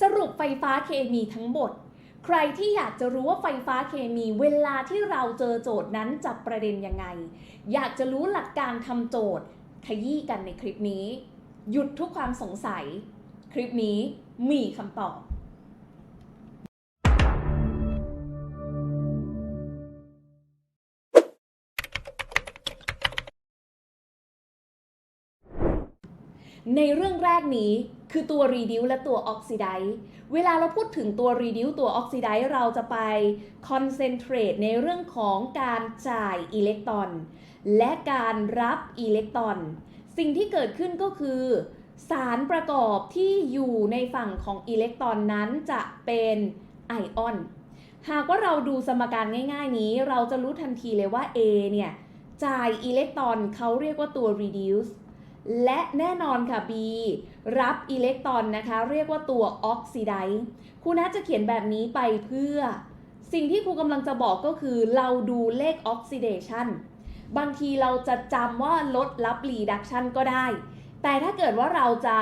สรุปไฟฟ้าเคมีทั้งหมด ใครที่อยากจะรู้ว่าไฟฟ้าเคมีเวลาที่เราเจอโจทย์นั้นจับประเด็นยังไง อยากจะรู้หลักการทำโจทย์ ขยี้กันในคลิปนี้ หยุดทุกความสงสัย คลิปนี้มีคำตอบ ในเรื่องแรกนี้คือตัว reduce และตัว oxidize เวลาเราพูดถึงตัว reduce ตัว oxidize เราจะไป concentrate ในเรื่องของการจ่ายอิเล็กตรอน และการรับอิเล็กตรอน สิ่งที่เกิดขึ้นก็คือ สารประกอบที่อยู่ในฝั่งของอิเล็กตรอนนั้นจะเป็นไอออน หากว่าเราดูสมการง่ายๆนี้ เราจะรู้ทันทีเลยว่า A เนี่ยจ่ายอิเล็กตรอนเขาเรียกว่าตัว reduce และแน่นอนค่ะ B รับอิเล็กตรอนนะคะ เรียกว่าตัว oxidize ครูนัทจะเขียนแบบนี้ไปเพื่อ สิ่งที่ครูกำลังจะบอกก็คือเราดูเลข oxidation บางทีเราจะจำว่าลดรับ reduction ก็ได้ แต่ถ้าเกิดว่าเราจะ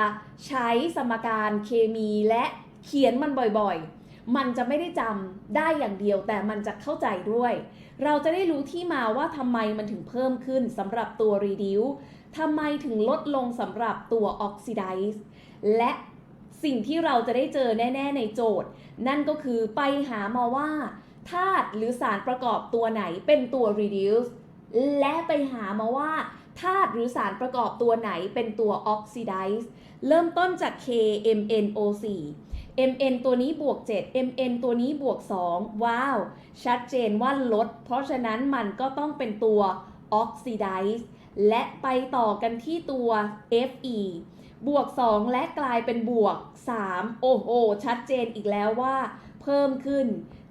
ใช้สมการเคมีและเขียนมันบ่อยๆ มันจะไม่ได้จำได้อย่างเดียว แต่มันจะเข้าใจด้วย เราจะได้รู้ที่มาว่าทำไมมันถึงเพิ่มขึ้นสำหรับตัว reduce ทำไมถึงลดลงสำหรับตัว oxidize และสิ่งที่เราจะได้เจอแน่ ๆ ในโจทย์ นั่นก็คือไปหามาว่าธาตุหรือสารประกอบตัวไหนเป็นตัว reduce และไปหามาว่าธาตุหรือสารประกอบตัวไหนเป็นตัว oxidize เริ่มต้นจาก KMNO4 Mn ตัวนี้บวก 7 Mn ตัวนี้บวก 2 ว้าว ชัดเจนว่าลด เพราะฉะนั้นมันก็ต้องเป็นตัว oxidize และไปต่อกันที่ตัว Fe บวก 2 และกลายเป็นบวก 3 โอ้โห ชัดเจนอีกแล้วว่า เพิ่มขึ้น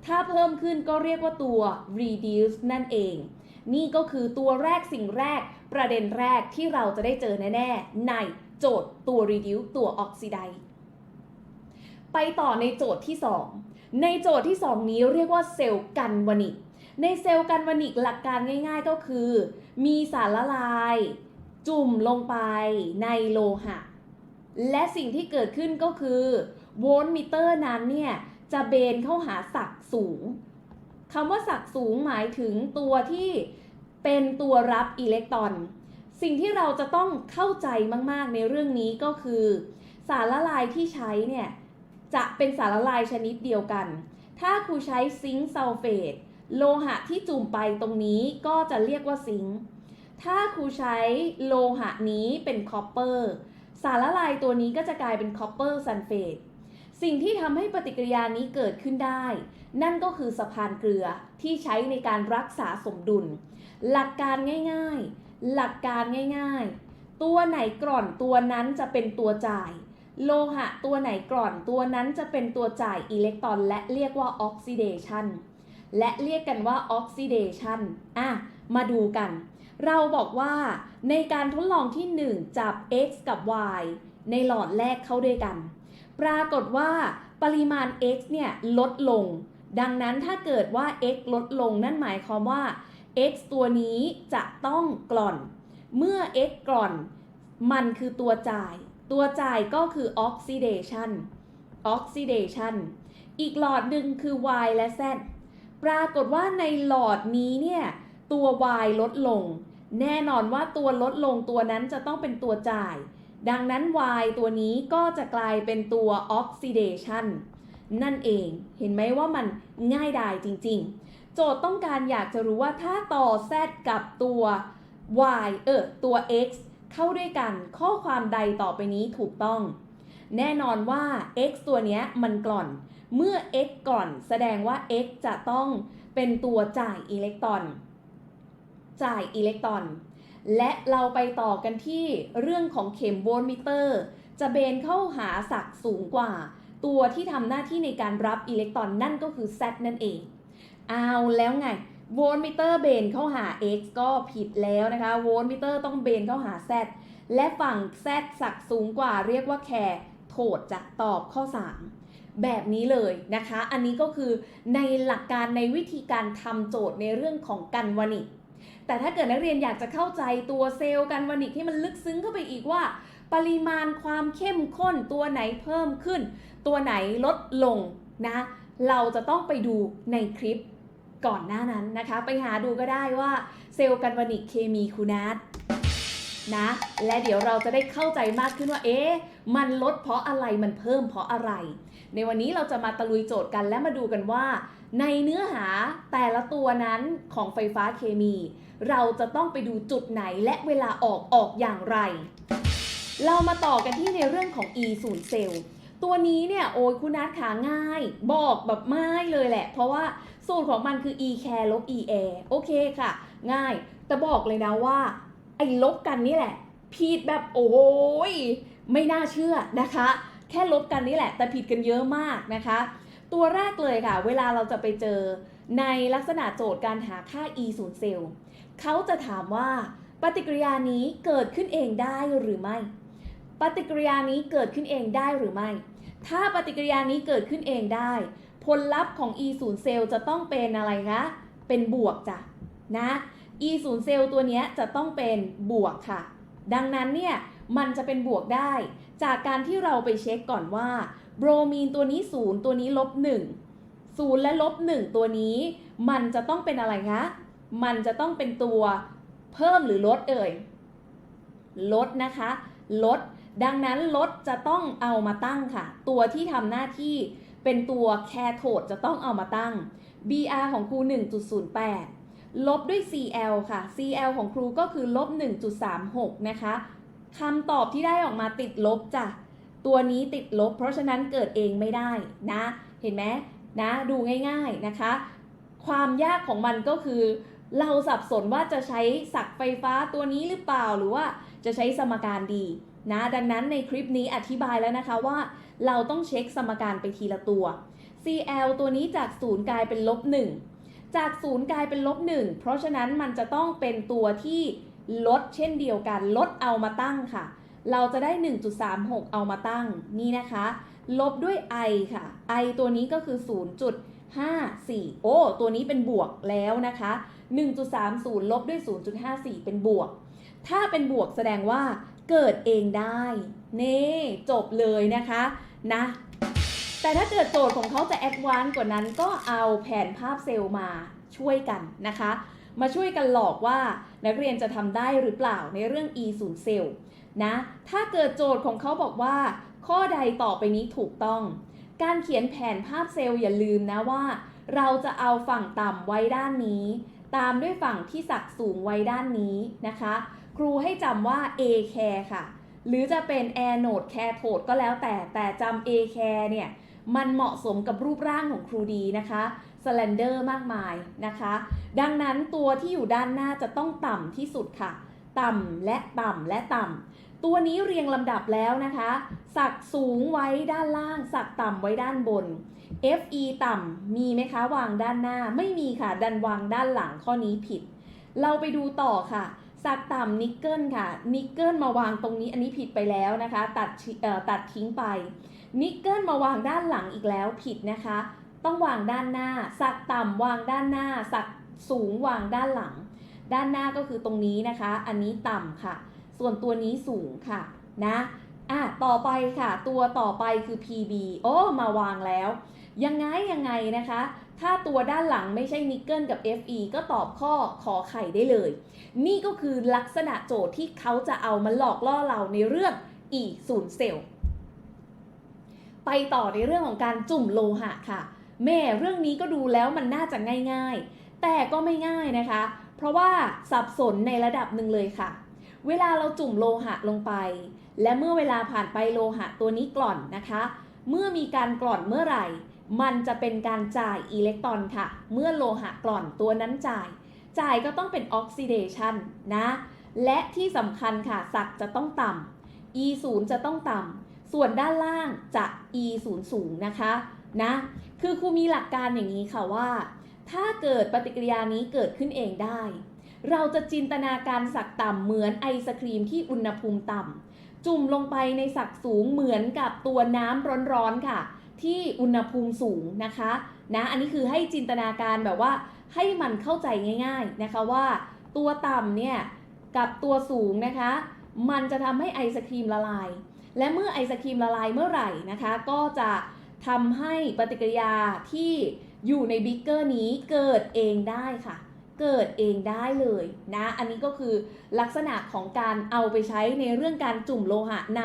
ถ้าเพิ่มขึ้นก็เรียกว่าตัว reduce นั่นเอง นี่ก็คือตัวแรกสิ่งแรก ประเด็นแรกที่เราจะได้เจอแน่ ๆ ในโจทย์ตัว reduce ตัว oxidize ไปต่อในโจทย์ที่ 2 ในโจทย์ที่ 2 นี้เรียกว่าเซลล์กันวนิก ในเซลล์กันวานิกหลักการง่าย ๆก็คือ มีสารละลาย จุ่มลงไปในโลหะ และสิ่งที่เกิดขึ้นก็คือโวลต์มิเตอร์นั้นเนี่ยจะเบนเข้าหาศักสูงคำว่าศักสูงหมายถึงตัวที่เป็นตัวรับอิเล็กตรอน สิ่งที่เราจะต้องเข้าใจมากๆในเรื่องนี้ก็คือ สารละลายที่ใช้เนี่ยจะเป็นสารละลายชนิดเดียวกัน ถ้าครูใช้ซิงค์ซัลเฟต โลหะที่จุ่มไปตรงนี้ก็จะเรียกว่าซิงค์ถ้าครูใช้โลหะนี้เป็นคอปเปอร์สารละลายตัวนี้ก็จะกลายเป็นคอปเปอร์ซัลเฟตสิ่งที่ทำให้ปฏิกิริยานี้เกิดขึ้นได้ นั่นก็คือสะพานเกลือที่ใช้ในการรักษาสมดุล หลักการง่ายๆ หลักการง่ายๆ ตัวไหนกร่อนตัวนั้นจะเป็นตัวจ่าย โลหะตัวไหนกร่อนตัวนั้นจะเป็นตัวจ่ายอิเล็กตรอนและเรียกว่าออกซิเดชัน และเรียกกันว่าออกซิเดชันอะ มาดูกัน เราบอกว่าในการทดลองที่ 1 จับ x กับ y ในหลอดแรกเข้าด้วยกัน ปรากฏว่าปริมาณ x เนี่ยลดลง ดังนั้นถ้าเกิดว่า x ลดลงนั่นหมายความว่า x ตัวนี้จะต้องกร่อน เมื่อ x กร่อน มันคือตัวจ่าย ตัวจ่ายก็คือ oxidation oxidation อีกหลอดหนึ่งคือ y และ z ปรากฏว่าในหลอดนี้เนี่ยตัว y ลดลง แน่นอนว่าตัวลดลงตัวนั้นจะต้องเป็นตัวจ่าย ดังนั้น y ตัวนี้ก็จะกลายเป็นตัว oxidation นั่นเองเห็นไหมว่ามันง่ายดายจริง ๆ โจทย์ต้องการอยากจะรู้ว่าถ้าต่อ z กับตัว y เออตัว x เข้าด้วยกันข้อความใดต่อไปนี้ถูกต้อง แน่นอนว่า x ตัวเนี้ยมันกร่อน เมื่อ x ก่อนแสดงว่า x จะต้องเป็นตัวจ่ายอิเล็กตรอน จ่ายอิเล็กตรอน และเราไปต่อกันที่เรื่องของเข็มโวลต์มิเตอร์ จะเบนเข้าหาศักสูงกว่า ตัวที่ทำหน้าที่ในการรับอิเล็กตรอนนั่นก็คือ Z นั่นเอง เอาแล้วไงโวลต์มิเตอร์เบนเข้าหา x ก็ผิดแล้วนะคะโวลต์มิเตอร์ต้องเบนเข้าหา z และฝั่ง z ศักสูงกว่าเรียกว่าแคร์โทษจะตอบข้อ 3 แบบนี้เลยนะคะ อันนี้ก็คือในหลักการในวิธีการทำโจทย์ในเรื่องของกันวนิกแต่ถ้าเกิดนักเรียนอยากจะเข้าใจตัวเซลล์กันวนิกที่มันลึกซึ้งเข้าไปอีกว่า ปริมาณความเข้มข้นตัวไหนเพิ่มขึ้น ตัวไหนลดลงนะเราจะต้องไปดูในคลิปก่อนหน้านั้นนะคะ ไปหาดูก็ได้ว่าเซลล์กันวานิกเคมีคูนัสนะและเดี๋ยวเราจะได้เข้าใจมากขึ้นว่าเอ๊ะมันลดเพราะอะไรมันเพิ่มเพราะอะไร ในวันนี้เราจะมาตะลุยโจทย์กันและมาดูกันว่า ในเนื้อหาแต่ละตัวนั้นของไฟฟ้าเคมี เราจะต้องไปดูจุดไหนและเวลาออกออกอย่างไร เรามาต่อกันที่ในเรื่องของ E 0เซลล์ตัวนี้เนี่ยโอ้ยคุณนัทขาง่าย บอกแบบไม่เลยแหละ เพราะว่าสูตรของมันคือ e care ลบ e air โอเคค่ะ ง่าย แต่บอกเลยนะว่า ไอ้ลบกันนี่แหละผิดแบบโอ้ยไม่น่าเชื่อนะคะ ค่ลบกันนี่แหละ แต่ผิดกันเยอะมากนะคะ ตัวแรกเลยค่ะ เวลาเราจะไปเจอในลักษณะโจทย์การหาค่า e 0เซลล์เขาจะถามว่าปฏิกิริยานี้เกิดขึ้นเองได้หรือไม่ ปฏิกิริยานี้เกิดขึ้นเองได้หรือไม่ ถ้าปฏิกิริยานี้เกิดขึ้นเองได้ ผลลัพธ์ของ e 0เซลล์จะต้องเป็นอะไรคะ เป็นบวกจ้ะนะ e 0เซลล์ตัวเนี้ยจะต้องเป็นบวกค่ะ ดังนั้นเนี่ยมันจะเป็นบวกได้ จากการที่เราไปเช็คก่อนว่าโบรมีนตัวนี้0ตัวนี้ลบ1 0และลบ1ตัวนี้ มันจะต้องเป็นอะไรคะ มันจะต้องเป็นตัวเพิ่มหรือลดเอ่ย ลดนะคะ ลด ดังนั้นลดจะต้องเอามาตั้งค่ะ ตัวที่ทำหน้าที่เป็นตัวแคโทดจะต้องเอามาตั้ง BR ของครู 1.08 ลบด้วย CL ค่ะ CL ของครูก็คือลบ 1.36 นะคะ คำตอบที่ได้ออกมาติดลบจ้ะ ตัวนี้ติดลบ เพราะฉะนั้นเกิดเองไม่ได้นะ เห็นไหมนะดูง่ายๆนะคะ ความยากของมันก็คือ เราสับสนว่าจะใช้สักไฟฟ้าตัวนี้หรือเปล่าหรือว่าจะใช้สมการดีนะดังนั้นในคลิปนี้อธิบายแล้วนะคะว่า เราต้องเช็คสมการไปทีละตัว CL ตัวนี้จากศูนย์กลายเป็นลบ1จากศูนย์กลายเป็นลบ1เพราะฉะนั้นมันจะต้องเป็นตัวที่ ลดเช่นเดียวกัน ลดเอามาตั้งค่ะ เราจะได้ 1.36 เอามาตั้งนี่นะคะ ลบด้วย i ค่ะ i ตัวนี้ก็คือ 0.54 โอ้ ตัวนี้เป็นบวกแล้วนะคะ 1.30 ลบด้วย 0.54 เป็นบวก ถ้าเป็นบวกแสดงว่าเกิดเองได้ เน่จบเลยนะคะนะ แต่ถ้าเกิดโจทย์ของเขาจะแอดวานซ์กว่านั้นก็เอาแผนภาพเซลล์มาช่วยกันนะคะ มาช่วยกันหลอกว่านักเรียนจะทำได้หรือเปล่าในเรื่อง e 0เซลล์นะ ถ้าเกิดโจทย์ของเขาบอกว่า ข้อใดต่อไปนี้ถูกต้อง การเขียนแผนภาพเซลล์อย่าลืมนะว่า เราจะเอาฝั่งต่ำไว้ด้านนี้ ตามด้วยฝั่งที่สักสูงไว้ด้านนี้นะคะ ครูให้จำว่า A care ค่ะ หรือจะเป็น air node care t o d ก็แล้วแต่แต่จำ A care เนี่ยมันเหมาะสมกับรูปร่างของครูดีนะคะ slender มากมายนะคะ ดังนั้นตัวที่อยู่ด้านหน้าจะต้องต่ำที่สุดค่ะ ต่ำและต่ำและต่ำ ตัวนี้เรียงลำดับแล้วนะคะ สักสูงไว้ด้านล่าง สักต่ำไว้ด้านบน FE ต่ำมีไหมคะวางด้านหน้า ไม่มีค่ะ ดันวางด้านหลังข้อนี้ผิด เราไปดูต่อค่ะสักต่ำนิกเกิลค่ะ นิกเกิลมาวางตรงนี้อันนี้ผิดไปแล้วนะคะ ตัดตัดทิ้งไป นิกเกิลมาวางด้านหลังอีกแล้วผิดนะคะ ต้องวางด้านหน้า สักต่ำวางด้านหน้า สักสูงวางด้านหลัง ด้านหน้าก็คือตรงนี้นะคะ อันนี้ต่ำค่ะ ส่วนตัวนี้สูงค่ะนะอะต่อไปค่ะ ตัวต่อไปคือ PB โอ้มาวางแล้ว ยังไงยังไงนะคะ ถ้าตัวด้านหลังไม่ใช่นิกเกิลกับ Fe ก็ตอบข้อขอไข่ได้เลย นี่ก็คือลักษณะโจทย์ที่เขาจะเอามาหลอกล่อเราในเรื่อง E 0เซลล์ไปต่อในเรื่องของการจุ่มโลหะค่ะ แม่เรื่องนี้ก็ดูแล้วมันน่าจะง่ายๆ แต่ก็ไม่ง่ายนะคะ เพราะว่าสับสนในระดับหนึ่งเลยค่ะ เวลาเราจุ่มโลหะลงไป และเมื่อเวลาผ่านไปโลหะตัวนี้กร่อนนะคะ เมื่อมีการกร่อนเมื่อไหร่ มันจะเป็นการจ่ายอิเล็กตรอนค่ะ เมื่อโลหะกร่อนตัวนั้นจ่าย จ่ายก็ต้องเป็นออกซิเดชันนะ และที่สำคัญค่ะสักจะต้องต่ำ e 0จะต้องต่ำส่วนด้านล่างจะ e 0สูงนะคะ นะ คือครูมีหลักการอย่างนี้ค่ะว่า ถ้าเกิดปฏิกิริยานี้เกิดขึ้นเองได้ เราจะจินตนาการสักต่ำเหมือนไอศครีมที่อุณหภูมิต่ำจุ่มลงไปในสักสูงเหมือนกับตัวน้ำร้อนๆค่ะ ที่อุณหภูมิสูงนะคะนะ อันนี้คือให้จินตนาการแบบว่า ให้มันเข้าใจง่าย ๆนะคะว่า ตัวต่ำเนี่ยกับตัวสูงนะคะ มันจะทำให้ไอศครีมละลาย และเมื่อไอศครีมละลายเมื่อไหร่นะคะ ก็จะ ทำให้ปฏิกิริยาที่อยู่ในบิ๊กเกอร์นี้เกิดเองได้ค่ะ เกิดเองได้เลยนะ อันนี้ก็คือลักษณะของการเอาไปใช้ในเรื่องการจุ่มโลหะใน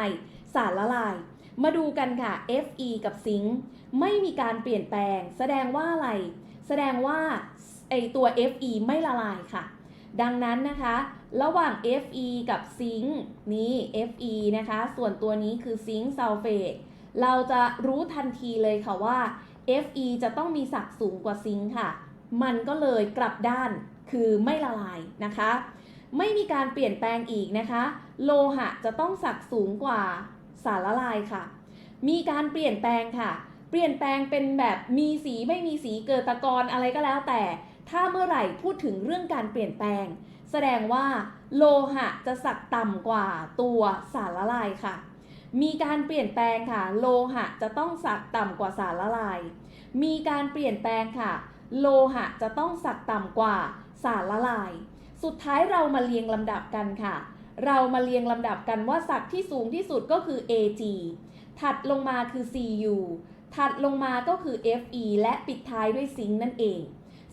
สารละลาย มาดูกันค่ะ Fe กับซิงค์ไม่มีการเปลี่ยนแปลง แสดงว่าอะไร แสดงว่าไอตัว Fe ไม่ละลายค่ะ ดังนั้นนะคะ ระหว่าง Fe กับซิงค์นี้ Fe นะคะ ส่วนตัวนี้คือซิงค์ซัลเฟต เราจะรู้ทันทีเลยค่ะว่า Fe จะต้องมีศักสูงกว่าซิงค์ค่ะ มันก็เลยกลับด้านคือไม่ละลายนะคะ ไม่มีการเปลี่ยนแปลงอีกนะคะ โลหะจะต้องศักสูงกว่าสารละลายค่ะ มีการเปลี่ยนแปลงค่ะ เปลี่ยนแปลงเป็นแบบมีสีไม่มีสีเกิดตะกอนอะไรก็แล้วแต่ ถ้าเมื่อไหร่พูดถึงเรื่องการเปลี่ยนแปลง แสดงว่า โลหะจะสักต่ำกว่าตัวสารละลายค่ะ มีการเปลี่ยนแปลงค่ะ โลหะจะต้องสักต่ำกว่าสารละลาย มีการเปลี่ยนแปลงค่ะ โลหะจะต้องสักต่ำกว่าสารละลาย สุดท้ายเรามาเรียงลำดับกันค่ะ เรามาเรียงลำดับกันว่าศักที่สูงที่สุดก็คือ Ag ถัดลงมาคือ Cu ถัดลงมาก็คือ Fe และปิดท้ายด้วยซิงค์นั่นเอง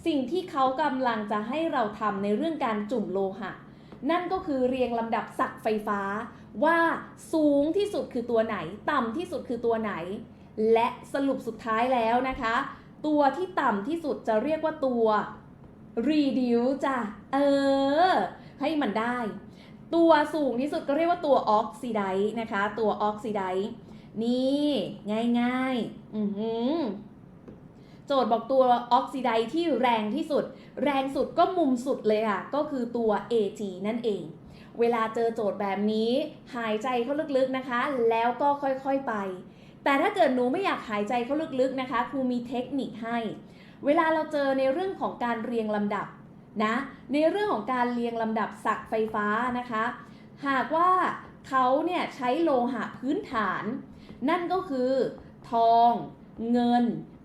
สิ่งที่เขากำลังจะให้เราทำในเรื่องการจุ่มโลหะ นั่นก็คือเรียงลำดับศักไฟฟ้า ว่าสูงที่สุดคือตัวไหน ต่ำที่สุดคือตัวไหน และสรุปสุดท้ายแล้วนะคะ ตัวที่ต่ำที่สุดจะเรียกว่าตัว reduce จ้ะเออ ให้มันได้ ตัวสูงที่สุดก็เรียกว่าตัว oxidize นะคะ ตัว oxidize นี่ง่ายๆ อือหือโจทย์บอกตัวออกซิไดที่แรงที่สุด แรงสุดก็มุมสุดเลยค่ะ ก็คือตัว Ag นั่นเอง เวลาเจอโจทย์แบบนี้ หายใจเข้าลึกๆนะคะ แล้วก็ค่อยๆไป แต่ถ้าเกิดหนูไม่อยากหายใจเข้าลึกๆนะคะครูมีเทคนิคให้ เวลาเราเจอในเรื่องของการเรียงลำดับนะในเรื่องของการเรียงลำดับศักไฟฟ้านะคะ หากว่าเขาเนี่ยใช้โลหะพื้นฐาน นั่นก็คือทอง เงิน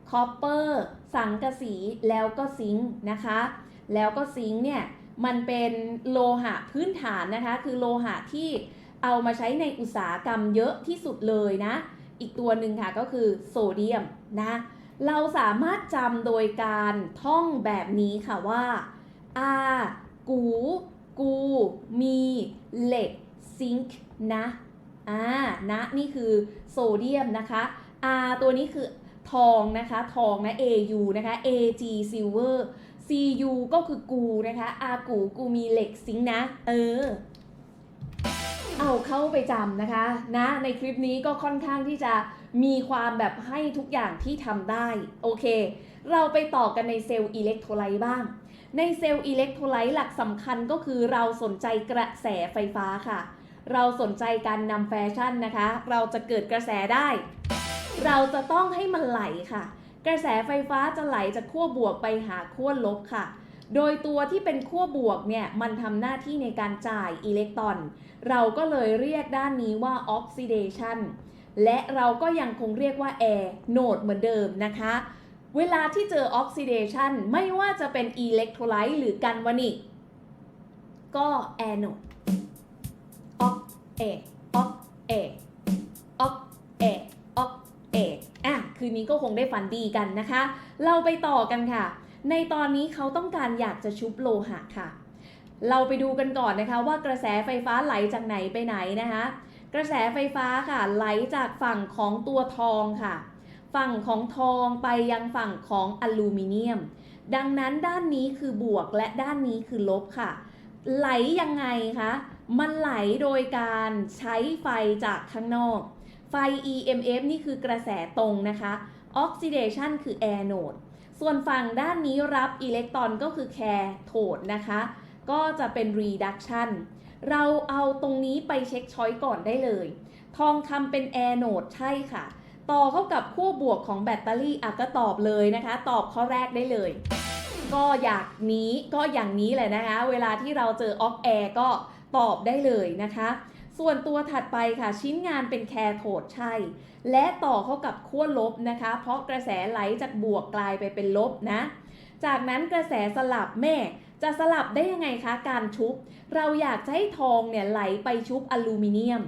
คอปเปอร์ สังกะสี แล้วก็ซิงค์นะคะ แล้วก็ซิงค์เนี่ย มันเป็นโลหะพื้นฐานนะคะ คือโลหะที่เอามาใช้ในอุตสาหกรรมเยอะที่สุดเลยนะ อีกตัวหนึ่งค่ะก็คือโซเดียมนะ เราสามารถจำโดยการท่องแบบนี้ค่ะว่า อากู กู มีเหล็ก ซิงค์นะอ่านะ นี่คือโซเดียมนะคะ R ตัวนี้คือทองนะคะ ทองนะ AU นะคะ AG silver CU ก็คือกูนะคะ อากูกูมีเหล็กซิงค์นะ เออ เอาเข้าไปจำนะคะ นะ ในคลิปนี้ก็ค่อนข้างที่จะมีความแบบให้ทุกอย่างที่ทำได้ โอเค เราไปต่อกันในเซลล์อิเล็กโทรไลต์บ้าง ในเซลล์อิเล็กโทรไลต์หลักสำคัญก็คือเราสนใจกระแสไฟฟ้าค่ะ เราสนใจการนำแฟชั่นนะคะ เราจะเกิดกระแสได้ เราจะต้องให้มันไหลค่ะ กระแสไฟฟ้าจะไหลจากขั้วบวกไปหาขั้วลบค่ะ โดยตัวที่เป็นขั้วบวกเนี่ยมันทำหน้าที่ในการจ่ายอิเล็กตรอน เราก็เลยเรียกด้านนี้ว่า oxidation และเราก็ยังคงเรียกว่า air node เหมือนเดิมนะคะ เวลาที่เจอ oxidation ไม่ว่าจะเป็นอิเล็กโทรไลต์หรือกันวานิกก็ air node ออกเอออกเอออกเอออกเอ คืนนี้ก็คงได้ฝันดีกันนะคะ เราไปต่อกันค่ะ ในตอนนี้เขาต้องการอยากจะชุบโลหะค่ะ เราไปดูกันก่อนนะคะว่ากระแสไฟฟ้าไหลจากไหนไปไหนนะคะ กระแสไฟฟ้าค่ะไหลจากฝั่งของตัวทองค่ะ ฝั่งของทองไปยังฝั่งของอลูมิเนียม ดังนั้นด้านนี้คือบวกและด้านนี้คือลบค่ะ ไหลยังไงคะ มันไหลโดยการใช้ไฟจากข้างนอก ไฟ EMF นี่คือกระแสตรงนะคะ Oxidation คือ Anode ส่วนฝั่งด้านนี้รับอิเล็กตรอนก็คือ Cathode นะคะ ก็จะเป็น Reduction เราเอาตรงนี้ไปเช็คช้อยก่อนได้เลย ทองคำเป็น Anode ใช่ค่ะ ต่อเข้ากับขั้วบวกของแบตเตอรี่อะก็ตอบเลยนะคะ ตอบข้อแรกได้เลย ก็อยากนี้ก็อย่างนี้แหละนะคะ เวลาที่เราเจอออกแอร์ก็ตอบได้เลยนะคะ ส่วนตัวถัดไปค่ะชิ้นงานเป็นแคโทดใช่ และต่อเข้ากับขั้วลบนะคะ เพราะกระแสไหลจากบวกกลายไปเป็นลบนะ จากนั้นกระแสสลับแม่จะสลับได้ยังไงคะการชุบ เราอยากจะให้ทองเนี่ยไหลไปชุบอลูมิเนียม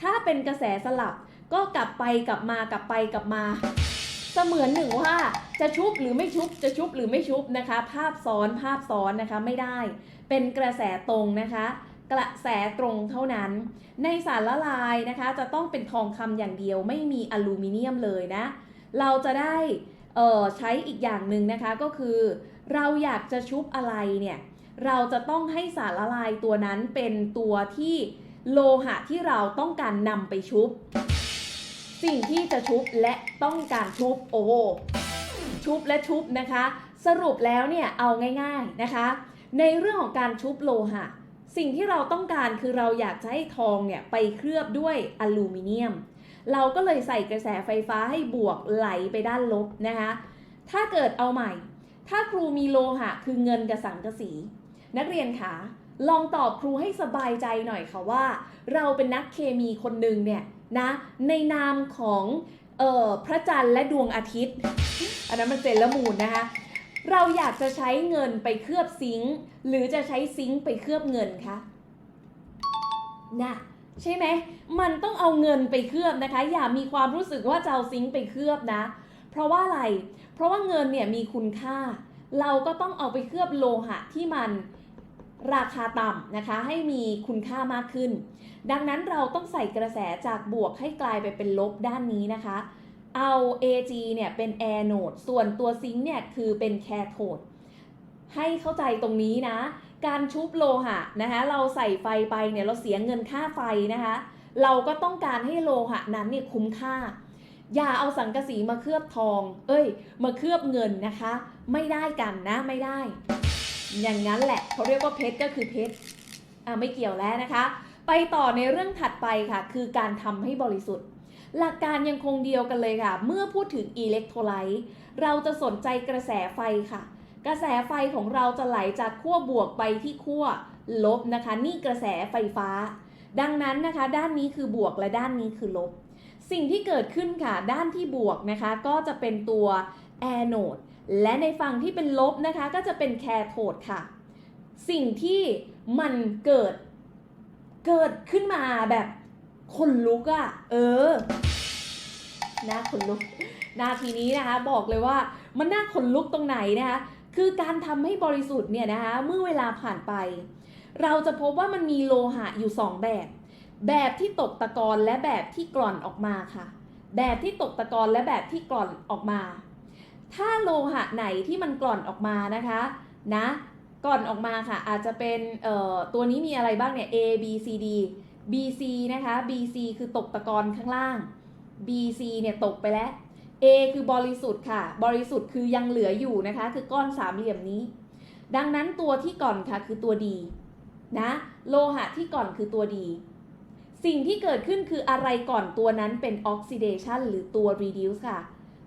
ถ้าเป็นกระแสสลับก็กลับไปกลับมากลับไปกลับมาเสมือนหนึ่งว่าจะชุบหรือไม่ชุบจะชุบหรือไม่ชุบนะคะ ภาพซ้อนภาพซ้อนนะคะไม่ได้ เป็นกระแสตรงนะคะ กระแสตรงเท่านั้น ในสารละลายนะคะจะต้องเป็นทองคำอย่างเดียวไม่มีอลูมิเนียมเลยนะ เราจะได้ใช้อีกอย่างหนึ่งนะคะก็คือ เราอยากจะชุบอะไรเนี่ยเราจะต้องให้สารละลายตัวนั้นเป็นตัวที่โลหะที่เราต้องการนำไปชุบ สิ่งที่จะชุบและต้องการชุบโอ้ชุบและชุบนะคะ สรุปแล้วเนี่ยเอาง่ายๆนะคะ ในเรื่องของการชุบโลหะ สิ่งที่เราต้องการคือเราอยากจะให้ทองเนี่ยไปเคลือบด้วยอลูมิเนียม เราก็เลยใส่กระแสไฟฟ้าให้บวกไหลไปด้านลบนะคะ ถ้าเกิดเอาใหม่ ถ้าครูมีโลหะคือเงินกับสังกะสี นักเรียนคะลองตอบครูให้สบายใจหน่อยค่ะว่า เราเป็นนักเคมีคนหนึ่งเนี่ยนะในนามของออพระจันทร์และดวงอาทิตย์ อันนั้นมันเซเลอรามูนนะคะ เราอยากจะใช้เงินไปเคลือบซิงค์หรือจะใช้ซิงค์ไปเคลือบเงินคะนะใช่ไหม มันต้องเอาเงินไปเคลือบนะคะ อย่ามีความรู้สึกว่าจะเอาซิงค์ไปเคลือบนะ เพราะว่าอะไร เพราะว่าเงินเนี่ยมีคุณค่า เราก็ต้องเอาไปเคลือบโลหะที่มันราคาต่ำนะคะ ให้มีคุณค่ามากขึ้น ดังนั้นเราต้องใส่กระแสจากบวกให้กลายไปเป็นลบด้านนี้นะคะ เอา Ag เนี่ยเป็น Anode ส่วนตัวซิงค์เนี่ยคือเป็น Cathode ให้เข้าใจตรงนี้นะ การชุบโลหะนะคะเราใส่ไฟไปเนี่ยเราเสียเงินค่าไฟนะคะ เราก็ต้องการให้โลหะนั้นเนี่ยคุ้มค่า อย่าเอาสังกะสีมาเคลือบทอง เอ้ย มาเคลือบเงินนะคะ ไม่ได้กันนะไม่ได้ อย่างนั้นแหละเขาเรียกว่าเพชรก็คือเพชรอะไม่เกี่ยวแล้วนะคะ ไปต่อในเรื่องถัดไปค่ะ คือการทำให้บริสุทธิ์ หลักการยังคงเดียวกันเลยค่ะ เมื่อพูดถึงอิเล็กโทรไลต์เราจะสนใจกระแสไฟค่ะ กระแสไฟของเราจะไหลจากขั้วบวกไปที่ขั้วลบนะคะ นี่กระแสไฟฟ้า ดังนั้นนะคะ ด้านนี้คือบวกและด้านนี้คือลบ สิ่งที่เกิดขึ้นค่ะ ด้านที่บวกนะคะ ก็จะเป็นตัวแอนโนดและในฝั่งที่เป็นลบนะคะ ก็จะเป็นแคโทดค่ะ สิ่งที่มันเกิดเกิดขึ้นมาแบบ คนลุกอะ่ะ เออหน่าขนลุกนาทีนี้นะคะบอกเลยว่ามันน่าขนลุกตรงไหนนะคะคือการทำให้บริสุทธิ์เนี่ยนะคะเมื่อเวลาผ่านไป เราจะพบว่ามันมีโลหะอยู่ 2 แบบ แบบที่ตกตะกอนและแบบที่กร่อนออกมาค่ะ แบบที่ตกตะกอนและแบบที่กร่อนออกมา ถ้าโลหะไหนที่มันกร่อนออกมานะคะนะกร่อนออกมาค่ะ อาจจะเป็นเออตัวนี้มีอะไรบ้างเนี่ย A B C D B C นะคะ B C คือตกตะกอนข้างล่าง B C เนี่ยตกไปแล้ว A คือบริสุทธิ์ค่ะ บริสุทธิ์คือยังเหลืออยู่นะคะ คือก้อนสามเหลี่ยมนี้ ดังนั้นตัวที่ก่อนค่ะคือตัวดีนะ โลหะที่ก่อนคือตัวดี สิ่งที่เกิดขึ้นคืออะไรก่อนตัวนั้นเป็นออกซิเดชันหรือตัว reduce ค่ะ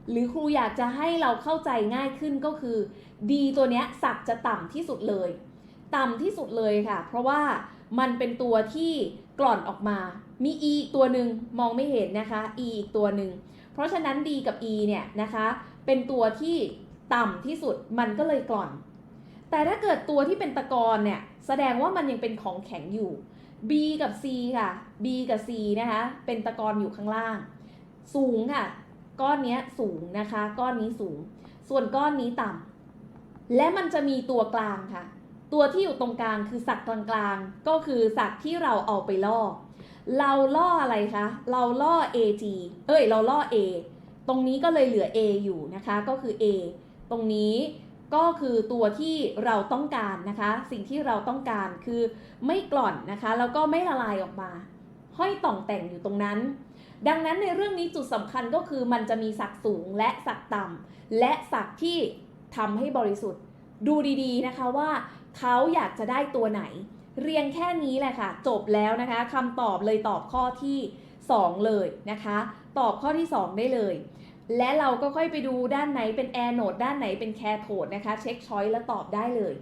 หรือครูอยากจะให้เราเข้าใจง่ายขึ้นก็คือ D ตัวเนี้ยศักจะต่ำที่สุดเลย ต่ำที่สุดเลยค่ะ เพราะว่า มันเป็นตัวที่กร่อนออกมา มี E อีกตัวหนึ่งมองไม่เห็นนะคะ E อีกตัวหนึ่ง เพราะฉะนั้น D กับ E เนี่ยนะคะ เป็นตัวที่ต่ำที่สุดมันก็เลยกร่อน แต่ถ้าเกิดตัวที่เป็นตะกอนเนี่ยแสดงว่ามันยังเป็นของแข็งอยู่ B กับ C ค่ะ B กับ C นะคะ เป็นตะกอนอยู่ข้างล่าง สูงค่ะ ก้อนนี้สูงนะคะ ก้อนนี้สูง ส่วนก้อนนี้ต่ำและมันจะมีตัวกลางค่ะ ตัวที่อยู่ตรงกลางคือสักกลางก็คือสักที่เราเอาไปล่อ เราล่ออะไรคะ เราล่อ AG เอ้ย เราล่อ A ตรงนี้ก็เลยเหลือ A อยู่นะคะ ก็คือ A ตรงนี้ก็คือตัวที่เราต้องการนะคะ สิ่งที่เราต้องการคือไม่กร่อนนะคะ แล้วก็ไม่ละลายออกมา ห้อยต่องแต่งอยู่ตรงนั้น ดังนั้นในเรื่องนี้จุดสำคัญก็คือมันจะมีสักสูงและสักต่ำและสักที่ทำให้บริสุทธิ์ ดูดีๆนะคะว่า เขาอยากจะได้ตัวไหน เรียงแค่นี้แหละค่ะ จบแล้วนะคะคำตอบเลยตอบข้อที่ 2 เลยนะคะ ตอบข้อที่ 2 ได้เลย และเราก็ค่อยไปดูด้านไหนเป็นแอร์โนดด้านไหนเป็นแคโทดนะคะ เช็คช้อยแล้วตอบได้เลย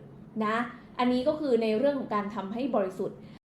นะ อันนี้ก็คือในเรื่องของการทำให้บริสุทธิ์